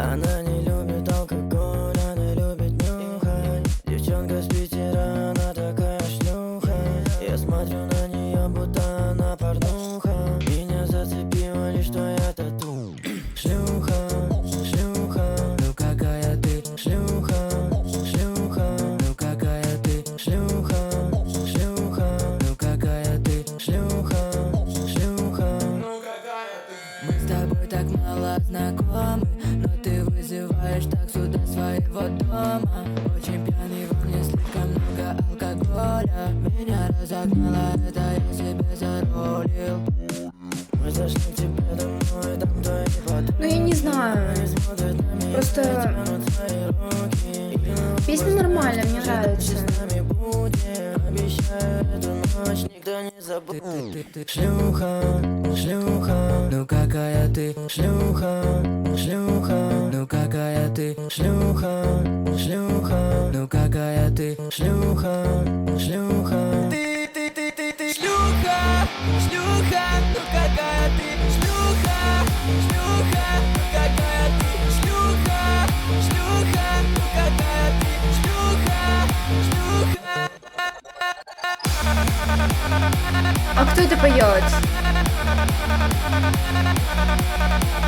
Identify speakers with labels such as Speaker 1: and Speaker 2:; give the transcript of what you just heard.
Speaker 1: Она не любит алкоголь, она любит нюхать. Девчонка с Питера, она такая шлюха. Я смотрю на нее, будто она порнуха. Меня зацепило лишь, что я тату. Шлюха, шлюха, ну какая ты Шлюха, шлюха, ну какая ты Шлюха, шлюха, ну какая ты Шлюха, шлюха, ну мы с тобой так мало знакомы Вызываешь так сюда своего дома. Очень пьяный, во мне слишком много алкоголя. Меня разогнало, это я себе зарулил Мы зашли к тебе домой, там твои подруги
Speaker 2: Ну я не знаю. Просто песня нормальная, мне нравится.
Speaker 1: Ночь никто не забудет Шлюха, шлюха. Ну какая ты шлюха, шлюха. Ну какая ты шлюха, шлюха. Ну какая ты шлюха, шлюха. Ты, ты, ты, ты, ты шлюха, шлюха. Ну какая
Speaker 2: А кто это поет?